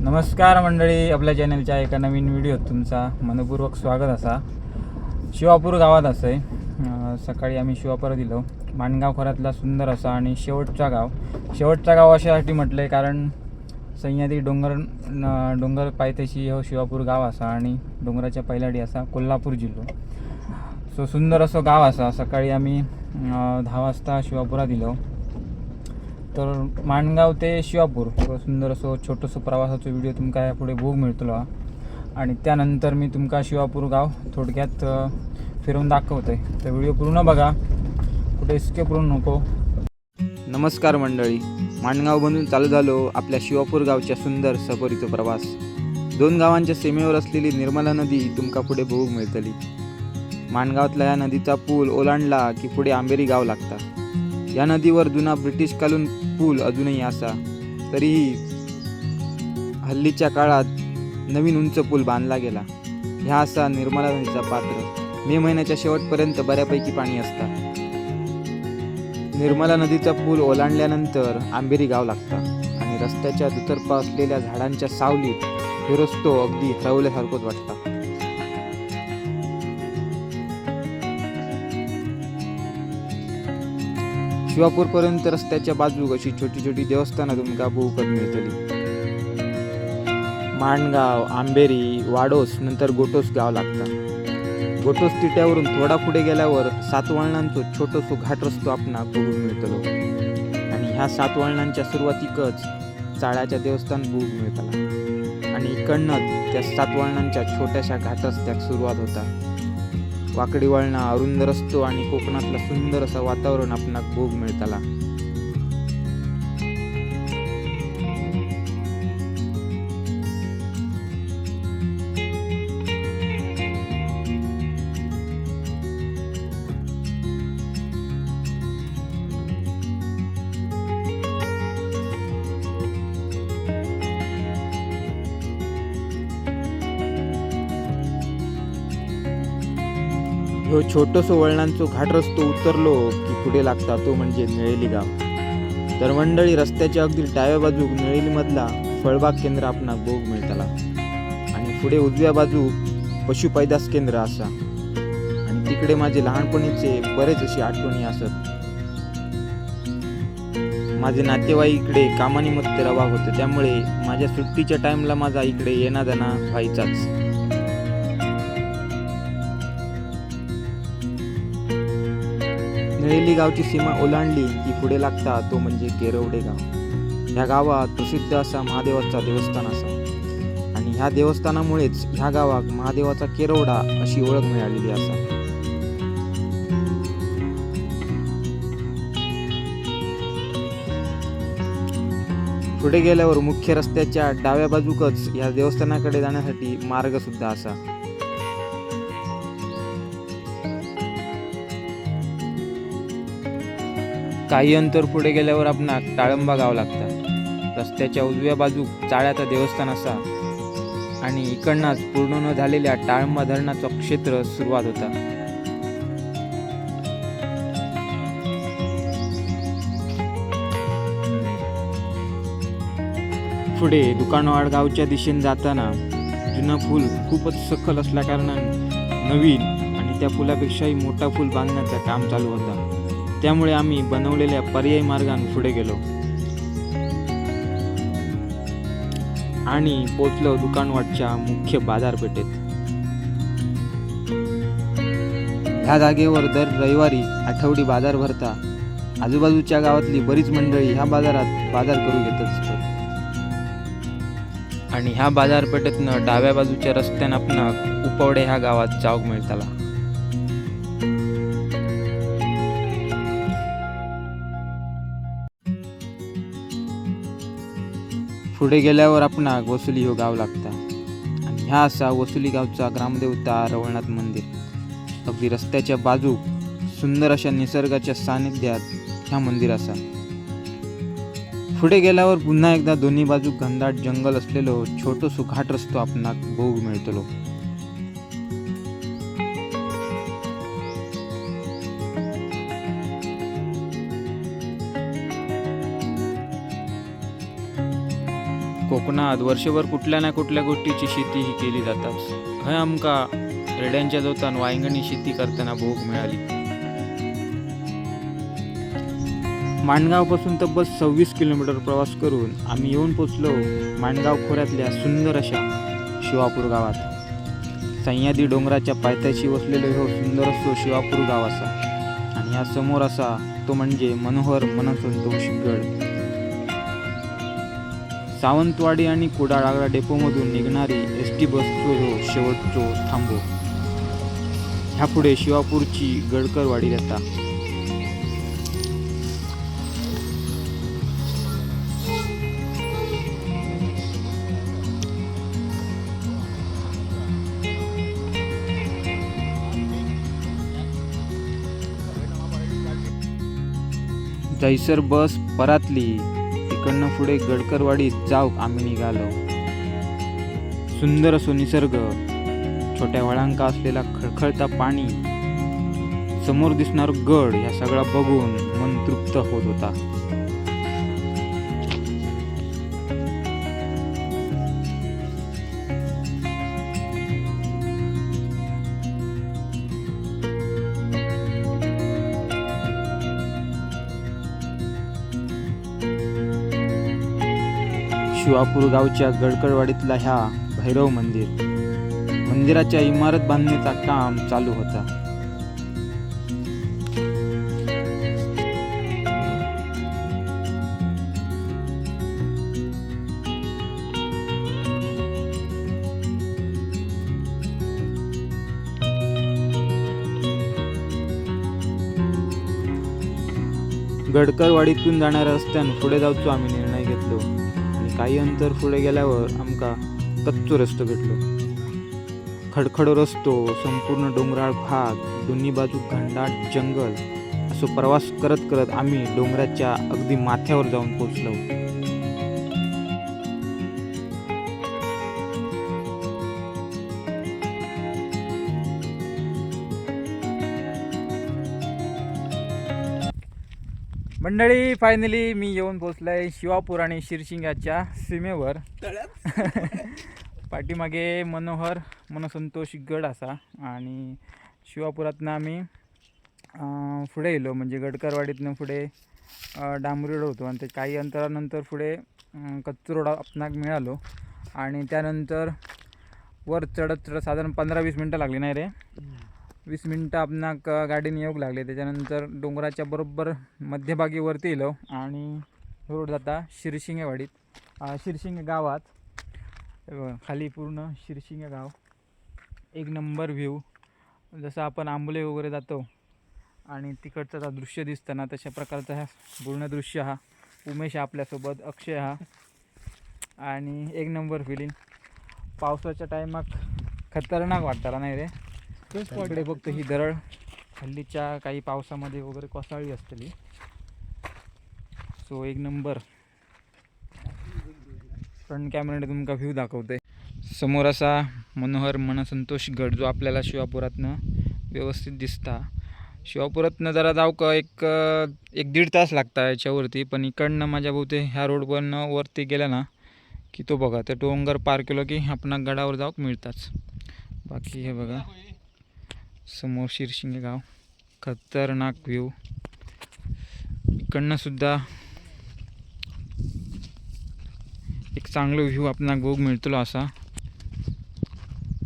नमस्कार मंडळी आपल्या चॅनलच्या एका नवीन व्हिडिओत तुमचा मनपूर्वक स्वागत असा. शिवापूर गावात असं आहे. सकाळी आम्ही शिवापूर दिलो माणगाव खोऱ्यातला सुंदर असा आणि शेवटचा गाव. शेवटचा गाव अशासाठी म्हटलं आहे कारण सह्याद्री डोंगर डोंगर पायथ्याशी हो शिवापूर गाव असा आणि डोंगराच्या पहिल्याडी असा कोल्हापूर जिल्हो. सो सुंदर असं गाव असा. सकाळी आम्ही दहा वाजता शिवापुरा दिलो तर माणगाव ते शिवापूर सुंदर असो छोटंसं प्रवासाचो व्हिडिओ तुमका ह्या पुढे भोग मिळतलो. आणि त्यानंतर मी तुमका शिवापूर गाव थोडक्यात फिरून फिरवून दाखवतोय. तर व्हिडिओ पूर्ण बघा. कुठे स्किप करून नको. नमस्कार मंडळी. माणगावमधून चालू झालो आपल्या शिवापूर गावच्या सुंदर सफरीचा प्रवास. दोन गावांच्या सीमेवर असलेली निर्मला नदी तुमका पुढे भोग मिळतली. माणगावातल्या या नदीचा पूल ओलांडला की पुढे आंबेरी गाव लागता. या नदीवर जुना ब्रिटिश कालून पूल अजूनही असा. तरीही हल्लीच्या काळात नवीन उंच पूल बांधला गेला. ह्या असा निर्मला नदीचा पात्र. मे महिन्याच्या शेवटपर्यंत बऱ्यापैकी पाणी असता निर्मला नदीचा पूल ओलांडल्यानंतर आंबेरी गाव लागता आणि रस्त्याच्या दुतर्फा असलेल्या झाडांच्या सावलीत फिरसतो अगदी हरवल्यासारखंच वाटतं. शिवापूरपर्यंत रस्त्याच्या बाजूक अशी छोटी छोटी देवस्थानं तुमका बहुपत मिळतली माणगाव आंबेरी वाडोस नंतर गोटोस गाव लागतं. गोटोस तिट्यावरून थोडा पुढे गेल्यावर सातवळणांचो छोटोसो घाट रस्तो आपणाक बघूक मिळतलो. आणि ह्या सातवळणांच्या सुरुवातीकच चाळ्याच्या देवस्थान बघूक मिळतला. आणि इकडनं त्या सातवळणांच्या छोट्याशा घाट रस्त्याक सुरुवात होता. वाकडी वळणा अरुंद रस्तो आणि कोकणातला सुंदर असा वातावरण आपणाक भोग मिळताला. ह्यो छोटोसो वळणांचो घाट रस्तो उतरलो की पुढे लागता तो म्हणजे निळेली गाव तर मंडळी रस्त्याच्या अगदी डाव्या बाजूक निळेलीमधला फळबाग केंद्र आपणाक भोग मिळतला. आणि पुढे उजव्या बाजू पशुपैदास केंद्र असा आणि तिकडे माझे लहानपणीचे बरेच अशी आठवणी असत. माझे नातेवाईक इकडे कामानिमित्त रवा होते. त्यामुळे माझ्या सुट्टीच्या टाईमला माझा इकडे येणा जाणा व्हायचाच नळेली गावची सीमा ओलांडली की पुढे लागता तो म्हणजे केरवडे गाव. ह्या गावात प्रसिद्ध असा महादेवाचा देवस्थान असा. आणि ह्या देवस्थानामुळेच ह्या गावाक महादेवाचा केरवडा अशी ओळख मिळालेली असा. पुढे गेल्यावर मुख्य रस्त्याच्या डाव्या बाजूकच या देवस्थानाकडे जाण्यासाठी मार्ग सुद्धा असा. काही अंतर पुढे गेल्यावर आपणाक टाळंबा गाव लागता. रस्त्याच्या उजव्या बाजूक चाळ्याचा देवस्थान असा. आणि इकडनाच पूर्ण न झालेल्या टाळंबा धरणाचं क्षेत्र सुरुवात होता. पुढे दुकानवाड गावच्या दिशेने जाताना जुना पूल खूपच सखल असल्या कारणाने नवीन आणि त्या पुलापेक्षाही मोठा पूल बांधण्याचं काम चालू होता. त्यामुळे आम्ही बनवलेल्या पर्यायी मार्गाने पुढे गेलो. आणि पोचलो दुकानवाटच्या मुख्य बाजारपेठेत. ह्या जागेवर दर रविवारी आठवडी बाजार भरता आजूबाजूच्या गावातली बरीच मंडळी ह्या बाजारात बाजार करू येत असतात. आणि ह्या बाजारपेठेतनं डाव्या बाजूच्या रस्त्यानं आपण उपवडे ह्या गावात जाऊक मिळताला. पुढे गेल्यावर आपणाक वसुली हो गाव लागता. आणि ह्या असा वसुली गावचा ग्रामदेवता रवळनाथ मंदिर. अगदी रस्त्याच्या बाजूक सुंदर अशा निसर्गाच्या सानिध्यात ह्या मंदिर असा. पुढे गेल्यावर पुन्हा एकदा दोन्ही बाजू घनदाट जंगल असलेलो छोटोसो घाट रस्तो आपणाक भोग मिळतलो. कोकणात वर्षभर कुठल्या ना कुठल्या गोष्टीची शेती ही केली जातात. हय आमका रेड्यांच्या जोतान वायंगणी शेती करताना भोग मिळाली. माणगावपासून तब्बल सव्वीस किलोमीटर प्रवास करून आम्ही येऊन पोचलो माणगाव खोऱ्यातल्या सुंदर अशा शिवापूर गावात. सह्याद्री डोंगराच्या पायथ्याशी वसलेलो हो सुंदर असतो शिवापूर गाव असा. आणि या समोर असा तो म्हणजे मनोहर मनसंतोष गड सावंतवाडी आणि कुडाळागडा डेपोमधून निघणारी एस टी बसचो ह्यो शेवटचो थांबो. ह्यापुढे शिवापूरची गडकरवाडी येता जैसर बस परातली. तिकडनं पुढे गडकरवाडीत जाऊ आम्ही निघालो. सुंदर असो निसर्ग छोट्या वळांका असलेला खळखळता पाणी समोर दिसणार गड ह्या सगळा बघून मन तृप्त होत होता. शिवापूर गावच्या गडकडवाडीतला ह्या भैरव मंदिर. मंदिराच्या इमारत बांधणीचा काम चालू होता. गडकरवाडीतून जाणाऱ्या रस्त्यानं पुढे जाऊचो आम्ही निर्णय घेतलो. काही अंतर पुढे गेल्यावर आमका कच्चो रस्तो भेटलो. खडखड रस्तो संपूर्ण डोंगराळ भाग दोन्ही बाजू घनदाट जंगल. असो प्रवास करत करत आम्ही डोंगराच्या अगदी माथ्यावर जाऊन पोचलो मंडळी फायनली मी येऊन पोचलोय शिवापूर आणि शिरशिंगाच्या सीमेवर. पाठीमागे मनोहर मनसंतोष गड असा आणि शिवापुरातनं आम्ही पुढे गेलो म्हणजे गडकरवाडीतनं पुढे डांबरी रोड होतो आणि ते काही अंतरानंतर पुढे कच्चू रोड आपणाक मिळालो. आणि त्यानंतर वर चढत चढत साधारण पंधरा वीस मिनटं लागली नाही रे. वीस मिनटं आपणाक गाडीने येऊक लागले. त्याच्यानंतर डोंगराच्या बरोबर मध्यभागी वरती येलो आणि रोड जाता शिरशिंगेवाडीत. शिरशिंगे गावात. खाली पूर्ण शिरशिंगे गाव. एक नंबर व्ह्यू जसं आपण आंबोले वगैरे जातो आणि तिकडचं दृश्य दिसताना तशा प्रकारचा हा पूर्ण दृश्य हा. उमेश हा आपल्यासोबत अक्षय हा. आणि एक नंबर फिलिंग पावसाच्या टायमाक खतरनाक वाटताला नाही रे. इकडे फक्त ही दरड हल्लीच्या काही पावसामध्ये वगैरे कोसळली असतली. सो एक नंबर फ्रंट कॅमेऱ्याने तुमका व्ह्यू दाखवते समोर असा मनोहर मनसंतोष गड जो आपल्याला शिवापुरातनं व्यवस्थित दिसता. शिवापुरातनं जरा जाऊ का एक एक दीड तास लागता याच्यावरती पण इकडनं माझ्या बहुते ह्या रोडवरनं वरती गेला ना की तो बघा ते डोंगर पार केलं की आपण गडावर जाऊक मिळताच. बाकी हे बघा. समोर शिरशिंगे गाव. खतरनाक व्ह्यू इकडनं सुद्धा एक चांगलं व्ह्यू आपणाक बघ मिळतो असा.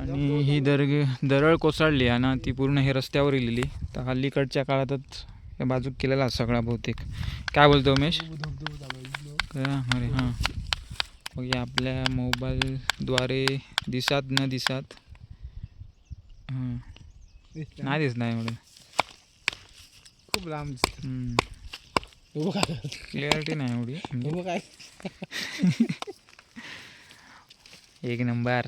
आणि ही दर्ग दरळ कोसळली आहे ना ती पूर्ण हे रस्त्यावर इलेली तर अलीकडच्या काळातच या बाजूक केलेला सगळा बहुतेक. काय बोलतो उमेश? अरे हां. मग आपल्या मोबाईलद्वारे दिसात न दिसात. हां. नाही नाही एवढं खूप लांब दिसत क्लिअरिटी नाही एवढी. म्हणजे काय? एक नंबर.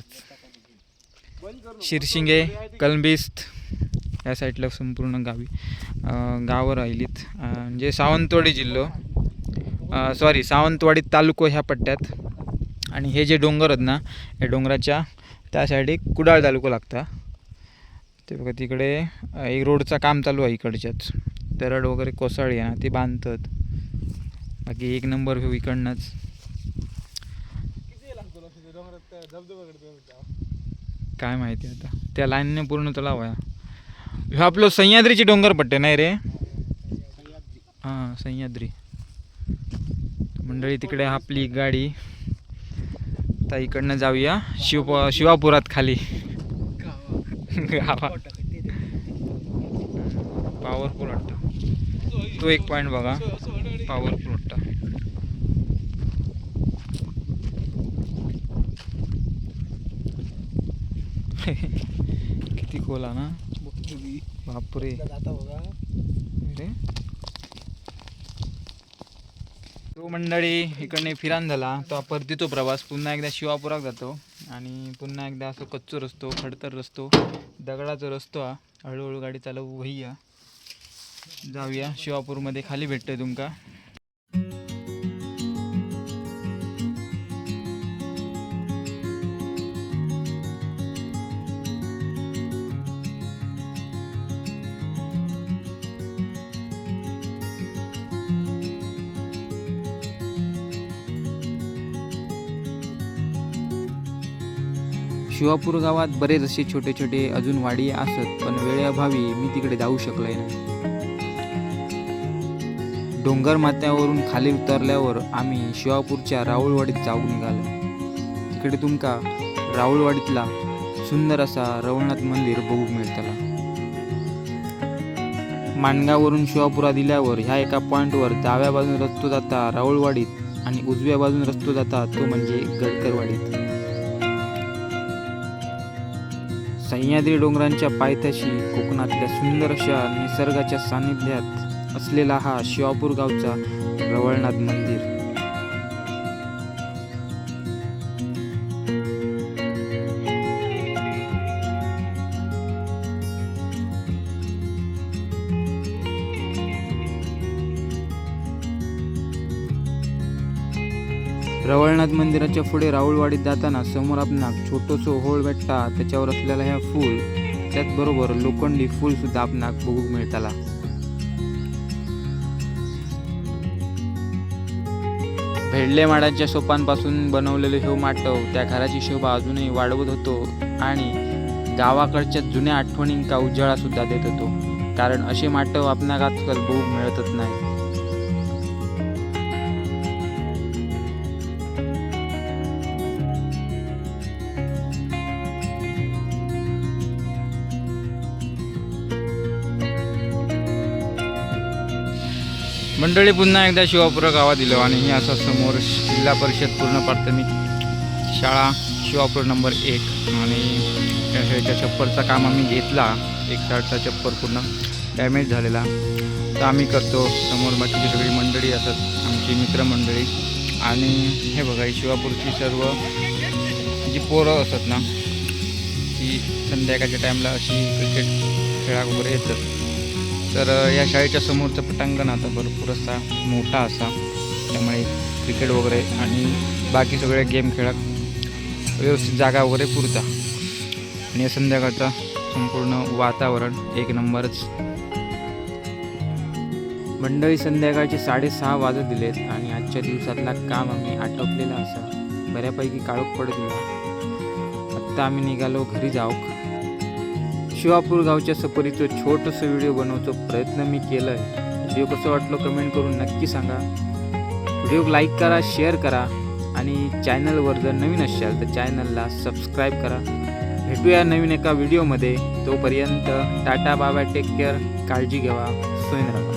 शिरशिंगे कलंबिस्त या साईडला संपूर्ण गावी गावं राहिलीत. म्हणजे सावंतवाडी जिल्हो. सॉरी सावंतवाडी तालुको ह्या पट्ट्यात. आणि हे जे डोंगर आहेत ना या डोंगराच्या त्या साईड कुडाळ तालुका लागता. ते बघा तिकडे एक रोडचं काम चालू आहे इकडच्याच. दरड वगैरे कोसळली आहे ना ती बांधतात. बाकी एक नंबर व्ह्यू इकडनंच. काय माहिती आता. त्या लाईनने पूर्ण तलाव आहे ह्यो आपलं सह्याद्रीची डोंगर पट्टे नाही रे. हां सह्याद्री. मंडळी तिकडे आपली गाडी. आता इकडनं जाऊया शिव शिवापुरात खाली. पॉवरफुल वाटतं. तो एक पॉईंट बघा. पॉवरफुल वाटतं. किती खोला ना? बापरे. जाता बघा तो मंडळी इकडने फिरान झाला तो परतीतो प्रवास. पुन्हा एकदा शिवापुराक जातो. आणि पुन्हा एकदा असं कच्चो रस्तो खडतर रस्तो दगडाचा रस्तो हा. हळूहळू गाडी चालवू वही जाऊया. शिवापूरमध्ये खाली भेटतोय तुमका. शिवापूर गावात बरेच असे छोटे छोटे अजून वाडी असत पण वेळेअभावी मी तिकडे जाऊ शकलोय नाही. डोंगर माथ्यावरून खाली उतरल्यावर आम्ही शिवापूरच्या राऊळवाडीत जाऊ निघालो. तिकडे तुमका राऊळवाडीतला सुंदर असा रवळनाथ मंदिर बघू मिळतला. माणगावरून शिवापुरा दिल्यावर ह्या एका पॉईंटवर डाव्या बाजून रस्तो जाता राऊळवाडीत आणि उजव्या बाजून रस्तो जाता तो म्हणजे गडकरवाडीत. सह्याद्री डोंगरांच्या पायथ्याशी कोकणातल्या सुंदर अशा निसर्गाच्या सानिध्यात असलेला हा शिवापूर गावचा रवळनाथ मंदिर. रवळनाथ मंदिराच्या पुढे राऊळवाडीत जाताना समोर आपणाक छोटोसो होळ भेटता. त्याच्यावर असलेला ह्या फूल त्याचबरोबर लोखंडी फूल सुद्धा आपणाक बघूक मिळताला. भेडले माडाच्या सोपांपासून बनवलेले हे माटव त्या घराची शोभा अजूनही वाढवत होतो आणि गावाकडच्या जुन्या आठवणींका उजाळा सुद्धा देत होतो. कारण असे माटव आपणाक आजकाल बघूक मिळतच नाही मंडळी पुन्हा एकदा शिवापूर गावात दिलो आणि ही असं समोर जिल्हा परिषद पूर्ण प्राथमिक शाळा शिवापूर नंबर एक. आणि त्या शाळेच्या चप्पलचं काम आम्ही घेतला. एक शर्टचा छप्पर पूर्ण डॅमेज झालेला. तर आम्ही करतो. समोर बाकीची सगळी मंडळी असतात आमची मित्रमंडळी. आणि हे बघा ही शिवापूरची सर्व जी पोरं असतात ना ती संध्याकाळच्या टाईमला अशी क्रिकेट खेळा वगैरे येतात. तर या शाळेच्या समोरचं पटांगण आता भरपूर असा मोठा असा. त्यामुळे क्रिकेट वगैरे आणि बाकी सगळे गेम खेळाक व्यवस्थित जागा वगैरे पुरता. आणि या संध्याकाळचा संपूर्ण वातावरण एक नंबरच. मंडळी संध्याकाळचे साडेसहा वाजत दिलेत आणि आजच्या दिवसातला काम आम्ही आटोपलेला असा. बऱ्यापैकी काळोख पडत गेला. आत्ता आम्ही निघालो घरी जाऊ शिवापूर गावच्या सफरीचं छोटंसं व्हिडिओ बनवतो प्रयत्न मी केलं आहे व्हिडिओ कसं वाटलं कमेंट करून नक्की सांगा. व्हिडिओ लाईक करा शेअर करा आणि चॅनलवर जर नवीन असाल तर चॅनलला सबस्क्राईब करा. भेटूया नवीन एका व्हिडिओमध्ये. तोपर्यंत टाटा बाबा टेक केअर. काळजी घ्यावा. सोयन राहा.